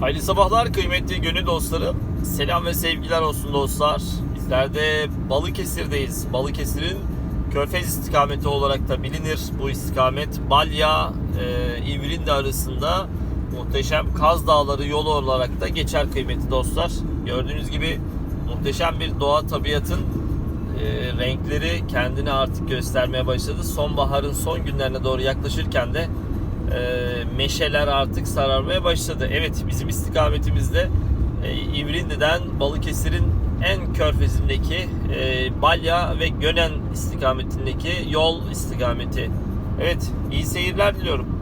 Hayırlı sabahlar kıymetli gönül dostları. Selam ve sevgiler olsun dostlar. Bizler de Balıkesir'deyiz. Balıkesir'in Körfez istikameti olarak da bilinir. Bu istikamet Balya, e, İvrindi arasında muhteşem Kaz Dağları yolu olarak da geçer kıymetli dostlar. Gördüğünüz gibi muhteşem bir doğa tabiatın e, renkleri kendini artık göstermeye başladı. Sonbaharın son günlerine doğru yaklaşırken de e, meşeler artık sararmaya başladı. Evet bizim istikametimizde e, İvrindi'den Balıkesir'in en körfezindeki e, Balya ve Gönen istikametindeki yol istikameti. Evet iyi seyirler diliyorum.